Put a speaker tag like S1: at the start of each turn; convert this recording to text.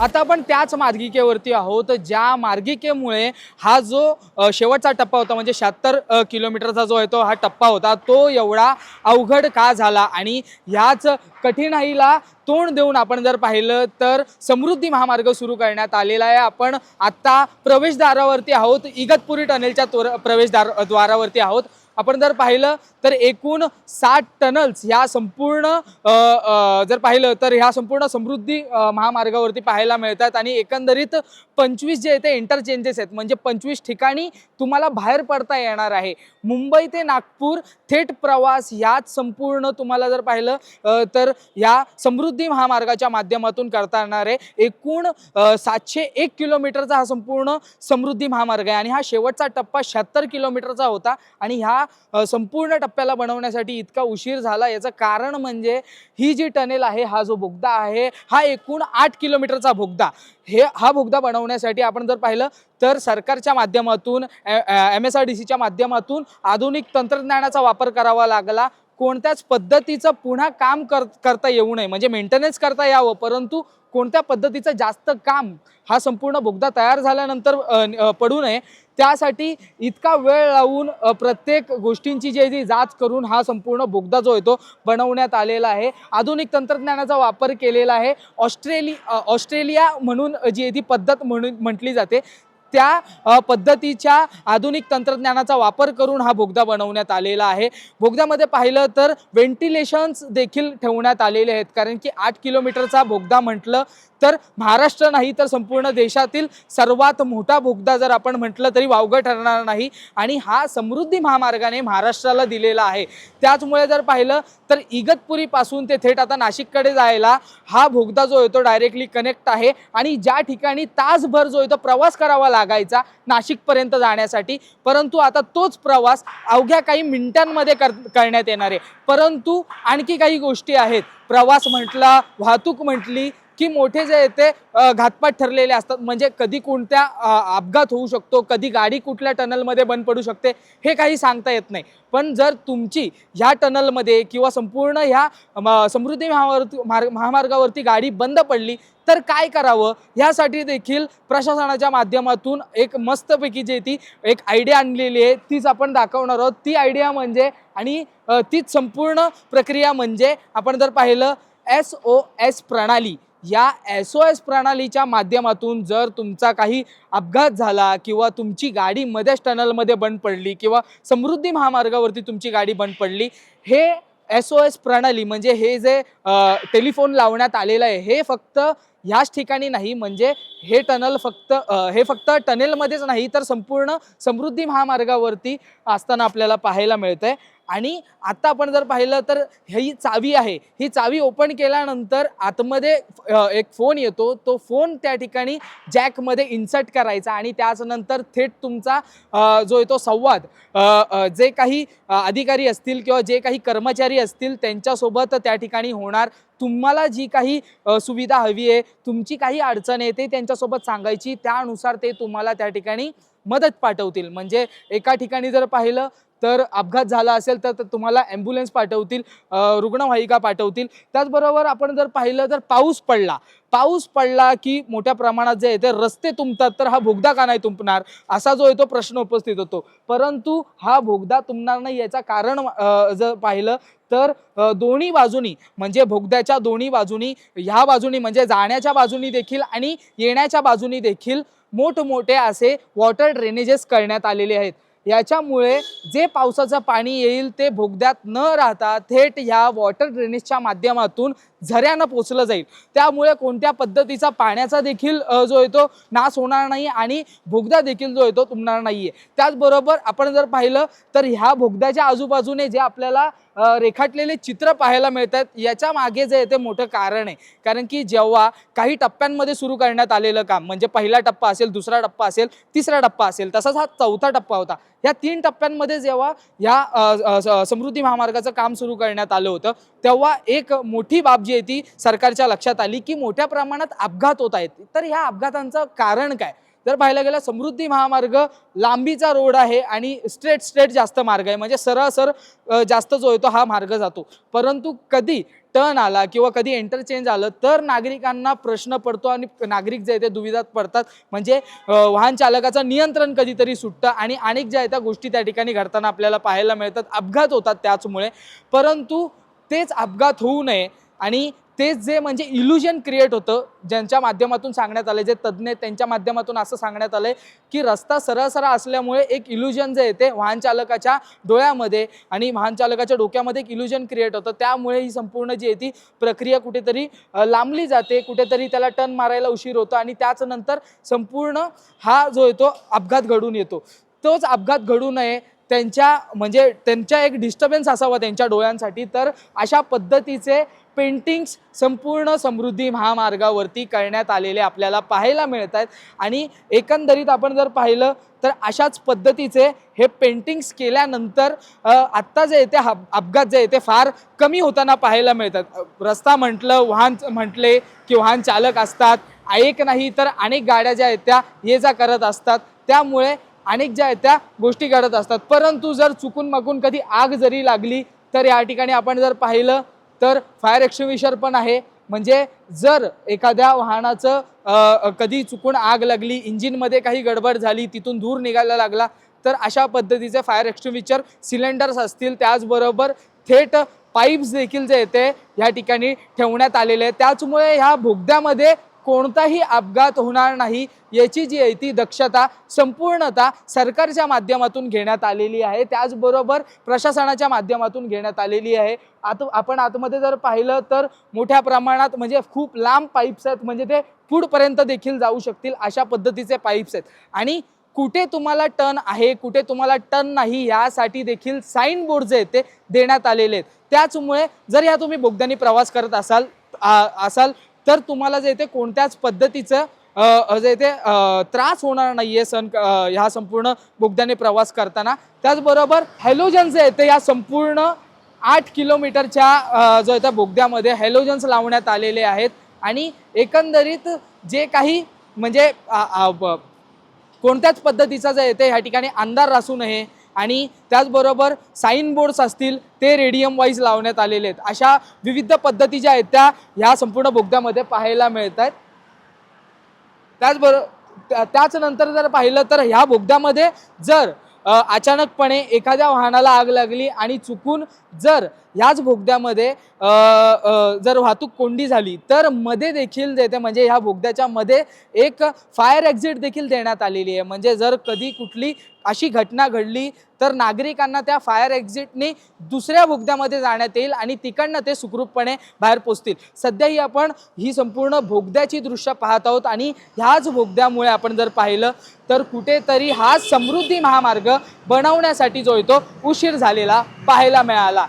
S1: आता आपण त्याच मार्गिकेवरती आहोत ज्या मार्गिकेमुळे हा जो शेवटचा टप्पा होता म्हणजे शहात्तर किलोमीटरचा जो आहे तो हा टप्पा होता तो एवढा अवघड का झाला? आणि ह्याच कठीणाईला तोंड देऊन आपण जर पाहिलं तर समृद्धी महामार्ग सुरू करण्यात आलेला आहे. आपण आत्ता प्रवेशद्वारावरती आहोत इगतपुरी टनेलच्या तोर प्रवेशद्वार द्वारावरती आहोत. आपण जर पाहिलं तर एकूण साठ टनल्स ह्या संपूर्ण जर पाहिलं तर ह्या संपूर्ण समृद्धी महामार्गावरती पाहायला मिळतात आणि एकंदरीत पंचवीस जे आहे ते इंटरचेंजेस आहेत म्हणजे पंचवीस ठिकाणी तुम्हाला बाहेर पडता येणार आहे. मुंबई ते नागपूर थेट प्रवास ह्याच संपूर्ण तुम्हाला जर पाहिलं तर ह्या समृद्धी महामार्गाच्या माध्यमातून करता येणार आहे एकूण सातशे एक किलोमीटरचा हा संपूर्ण समृद्धी महामार्ग आहे. आणि हा शेवटचा टप्पा शहात्तर किलोमीटरचा होता आणि ह्या संपूर्ण टप्प्याला बनवण्यासाठी इतका उशीर झाला. याचं कारण म्हणजे ही जी टनेल आहे हा जो बोगदा आहे हा एकूण आठ किलोमीटरचा बोगदा. हे हा बोगदा बनवण्यासाठी आपण जर पाहिलं तर सरकारच्या माध्यमातून एम एस आर डी सीच्या माध्यमातून आधुनिक तंत्रज्ञानाचा वापर करावा लागला. कोणत्याच पद्धतीचं पुन्हा काम कर करता येऊ नये. म्हणजे मेंटेनन्स करता यावं परंतु कोणत्या पद्धतीचं जास्त काम हा संपूर्ण बोगदा तयार झाल्यानंतर पडू नये. त्यासाठी इतका वेळ लावून प्रत्येक गोष्टींची जी आहे ती जाच करून हा संपूर्ण बोगदा जो आहे तो बनवण्यात आलेला आहे. आधुनिक तंत्रज्ञानाचा वापर केलेला आहे. ऑस्ट्रेली ऑस्ट्रेलिया म्हणून जी ती पद्धत म्हणून म्हटली जाते. त्या पद्धतीच्या आधुनिक तंत्रज्ञानाचा वापर करून हा बोगदा बनवण्यात आलेला आहे. बोगद्यामध्ये पाहिलं तर व्हेंटिलेशन्स देखील ठेवण्यात आलेले आहेत. कारण की आठ किलोमीटरचा बोगदा म्हटलं तर महाराष्ट्र नाही तर संपूर्ण देशातील सर्वात मोठा बोगदा जर आपण म्हटलं तरी वावगं ठरणार नाही. आणि हा समृद्धी महामार्गाने महाराष्ट्राला दिलेला आहे. त्याचमुळे जर पाहिलं तर इगतपुरीपासून ते थेट आता नाशिककडे जायला हा बोगदा जो आहे तो डायरेक्टली कनेक्ट आहे. आणि ज्या ठिकाणी तासभर जो आहे तो प्रवास करावा लागायचा नाशिकपर्यंत जाण्यासाठी. परंतु आता तोच प्रवास अवघ्या काही मिनिटांमध्ये कर करण्यात येणार आहे. परंतु आणखी काही गोष्टी आहेत. प्रवास म्हटला वाहतूक म्हटली की मोठे जे आहे ते घातपात ठरलेले असतात. म्हणजे कधी कोणत्या अपघात होऊ शकतो कधी गाडी कुठल्या टनलमध्ये बंद पडू शकते हे काही सांगता येत नाही. पण जर तुमची ह्या टनलमध्ये किंवा संपूर्ण ह्या म, समृद्धी महामार्ग मार्ग महामार्गावरती गाडी बंद पडली तर काय करावं? ह्यासाठी देखील प्रशासनाच्या माध्यमातून एक मस्तपैकी जे ती एक आयडिया आणलेली आहे तीच आपण दाखवणार आहोत. ती आयडिया म्हणजे आणि तीच संपूर्ण प्रक्रिया म्हणजे आपण जर पाहिलं एस ओ एस प्रणाली. या एस ओ एस प्रणालीच्या माध्यमातून जर तुमचा काही अपघात झाला किंवा तुमची गाडी मध्येच टनलमध्ये बंद पडली किंवा समृद्धी महामार्गावरती तुमची गाडी बंद पडली हे एस ओ एस प्रणाली म्हणजे हे जे टेलिफोन लावण्यात आलेलं आहे हे फक्त ह्याच ठिकाणी नाही म्हणजे हे टनल फक्त हे फक्त टनेलमध्येच नाही तर संपूर्ण समृद्धी महामार्गावरती असताना आपल्याला पाहायला मिळतंय. आणि आता आपण जर पाहिलं तर ही चावी आहे ही चावी ओपन केल्यानंतर आतमध्ये एक फोन येतो तो फोन त्या ठिकाणी जॅकमध्ये इन्सर्ट करायचा आणि त्याचनंतर थेट तुमचा जो येतो संवाद जे काही अधिकारी असतील किंवा जे काही कर्मचारी असतील त्यांच्यासोबत त्या ठिकाणी होणार. तुम्हाला जी काही सुविधा हवी आहे तुमची काही अडचण येते ते त्यांच्यासोबत सांगायची त्यानुसार ते तुम्हाला त्या ठिकाणी मदत पाठवतील. म्हणजे एका ठिकाणी जर पाहिलं तर अपघात झाला असेल तर तर तुम्हाला ॲम्ब्युलन्स पाठवतील रुग्णवाहिका पाठवतील. त्याचबरोबर आपण जर पाहिलं तर पाऊस पडला. पाऊस पडला की मोठ्या प्रमाणात जे आहे ते रस्ते तुंबतात तर हा भोगदा का नाही तुंबणार? असा जो आहे तो प्रश्न उपस्थित होतो. परंतु हा भोगदा तुंबणार नाही याचं कारण जर पाहिलं तर दोन्ही बाजूनी म्हणजे भोगद्याच्या दोन्ही बाजूनी ह्या बाजूनी म्हणजे जाण्याच्या बाजूनी देखील आणि येण्याच्या बाजूनी देखील मोठमोठे असे वॉटर ड्रेनेजेस करण्यात आलेले आहेत. याच्यामुळे जे पावसाचं पाणी येईल ते भोगद्यात न राहता थेट ह्या वॉटर ड्रेनेजच्या माध्यमातून झऱ्यानं पोचलं जाईल. त्यामुळे कोणत्या पद्धतीचा पाण्याचा देखील जो आहे तो नाश होणार नाही आणि भोगदा देखील जो येतो तुमणार तुंबणार नाही आहे त्याचबरोबर आपण जर पाहिलं तर ह्या भोगद्याच्या आजूबाजूने जे आपल्याला रेखाटलेले चित्र पाहायला मिळतात याच्या मागे जे आहे ते मोठं कारण आहे. कारण की जेव्हा काही टप्प्यांमध्ये सुरू करण्यात आलेलं काम म्हणजे पहिला टप्पा असेल दुसरा टप्पा असेल तिसरा टप्पा असेल तसाच हा चौथा टप्पा होता. या तीन टप्प्यांमध्ये जेव्हा या स- समृद्धी महामार्गाचं काम सुरू करण्यात आलं होतं तेव्हा एक मोठी बाब जी आहे ती सरकारच्या लक्षात आली की मोठ्या प्रमाणात अपघात होत आहेत. तर ह्या अपघातांचं कारण काय? जर पाहायला गेलं समृद्धी महामार्ग लांबीचा रोड आहे आणि स्ट्रेट स्ट्रेट जास्त मार्ग आहे. म्हणजे सरासर जास्त जो येतो हा मार्ग जातो. परंतु कधी टर्न आला किंवा कधी इंटरचेंज आलं तर नागरिकांना प्रश्न पडतो आणि नागरिक जे आहे ते दुविधात पडतात. म्हणजे वाहन चालकाचं नियंत्रण कधीतरी सुटतं आणि अनेक ज्या आहेत त्या गोष्टी त्या ठिकाणी घडताना आपल्याला पाहायला मिळतात. अपघात होतात त्याचमुळे. परंतु तेच अपघात होऊ नये आणि तेच जे म्हणजे इल्युजन क्रिएट होतं ज्यांच्या माध्यमातून सांगण्यात आलं जे तज्ज्ञ त्यांच्या माध्यमातून असं सांगण्यात आलं की रस्ता सरळ सरळ असल्यामुळे एक इल्युजन जे येते वाहन चालकाच्या डोळ्यामध्ये आणि वाहन चालकाच्या डोक्यामध्ये एक इल्युजन क्रिएट होतं. त्यामुळे ही संपूर्ण जी आहे ती प्रक्रिया कुठेतरी लांबली जाते कुठेतरी त्याला टर्न मारायला उशीर होतो आणि त्याचनंतर संपूर्ण हा जो येतो अपघात घडून येतो. तोच अपघात घडू नये त्यांच्या म्हणजे त्यांच्या एक डिस्टर्बन्स असावा त्यांच्या डोळ्यांसाठी. तर अशा पद्धतीचे पेंटिंग्स संपूर्ण समृद्धी महामार्गावरती करण्यात आलेले आपल्याला पाहायला मिळत आहेत आणि एकंदरीत आपण जर पाहिलं तर अशाच पद्धतीचे हे पेंटिंग्स केल्यानंतर आत्ता जे येते हा अपघात जे येते फार कमी होताना पाहायला मिळतात. रस्ता म्हटलं वाहन म्हटले की वाहन चालक असतात एक नाही तर अनेक गाड्या ज्या आहेत त्या ये जा करत असतात. त्यामुळे अनेक ज्या आहेत त्या गोष्टी घडत असतात. परंतु जर चुकून मागून कधी आग जरी लागली तर या ठिकाणी आपण जर पाहिलं तर फायर एक्स्टिंग्विशर पण आहे. म्हणजे जर एखाद्या वाहनाचं कधी चुकून आग लागली इंजिनमध्ये काही गडबड झाली तिथून धूर निघायला लागला तर अशा पद्धतीचे फायर एक्स्टिंग्विशर सिलेंडर्स असतील. त्याचबरोबर थेट पाईप्स देखील जे येते ह्या ठिकाणी ठेवण्यात आलेले आहे त्याचमुळे ह्या भोगद्यामध्ये कोणताही अपघात होणार नाही याची जी आहे ती दक्षता संपूर्णतः सरकारच्या माध्यमातून घेण्यात आलेली आहे. त्याचबरोबर प्रशासनाच्या माध्यमातून घेण्यात आलेली आहे. आत आपण आतमध्ये जर पाहिलं तर मोठ्या प्रमाणात म्हणजे खूप लांब पाईप्स आहेत. म्हणजे ते पुढपर्यंत देखील जाऊ शकतील अशा पद्धतीचे पाईप्स आहेत. आणि कुठे तुम्हाला टन आहे कुठे तुम्हाला टन नाही यासाठी देखील साईन बोर्ड जे आहेत ते देण्यात आलेले आहेत. त्याचमुळे जर या तुम्ही बोगद्याने प्रवास करत असाल असाल तर तुम्हाला जे ते कोणत्याच पद्धतीचं जे ते त्रास होणार नाही आहे सण ह्या संपूर्ण बोगद्याने प्रवास करताना. त्याचबरोबर हॅलोजन जे आहे ते या संपूर्ण आठ किलोमीटरच्या जो आहे त्या बोगद्यामध्ये हॅलोजन्स लावण्यात आलेले आहेत. आणि एकंदरीत जे काही म्हणजे ब- कोणत्याच पद्धतीचा जे येते ह्या ठिकाणी अंधार असू नये आणि त्याचबरोबर साईन बोर्ड्स असतील ते रेडियम वाईज लावण्यात आलेले आहेत. अशा विविध पद्धती ज्या आहेत त्या ह्या संपूर्ण बोगद्यामध्ये पाहायला मिळत आहेत त्याचबरोबर त्याच जर पाहिलं तर ह्या बोगद्यामध्ये जर अचानकपणे एखाद्या वाहनाला आग लागली आणि चुकून जर ह्याच बोगद्यामध्ये जर वाहतूक कोंडी झाली तर मध्ये देखील देते म्हणजे ह्या बोगद्याच्या मध्ये एक फायर एक्झिट देखील देण्यात आलेली आहे. म्हणजे जर कधी कुठली अशी घटना घडली तर नागरिकांना त्या फायर एक्झिटने दुसऱ्या बोगद्यामध्ये जाण्यात येईल आणि तिकडनं ते सुखरूपपणे बाहेर पोचतील. सध्याही आपण ही संपूर्ण बोगद्याची दृश्य पाहत आहोत आणि ह्याच बोगद्यामुळे आपण जर पाहिलं तर कुठेतरी हा समृद्धी महामार्ग बनवण्यासाठी जो येतो उशीर झालेला पाहायला मिळाला.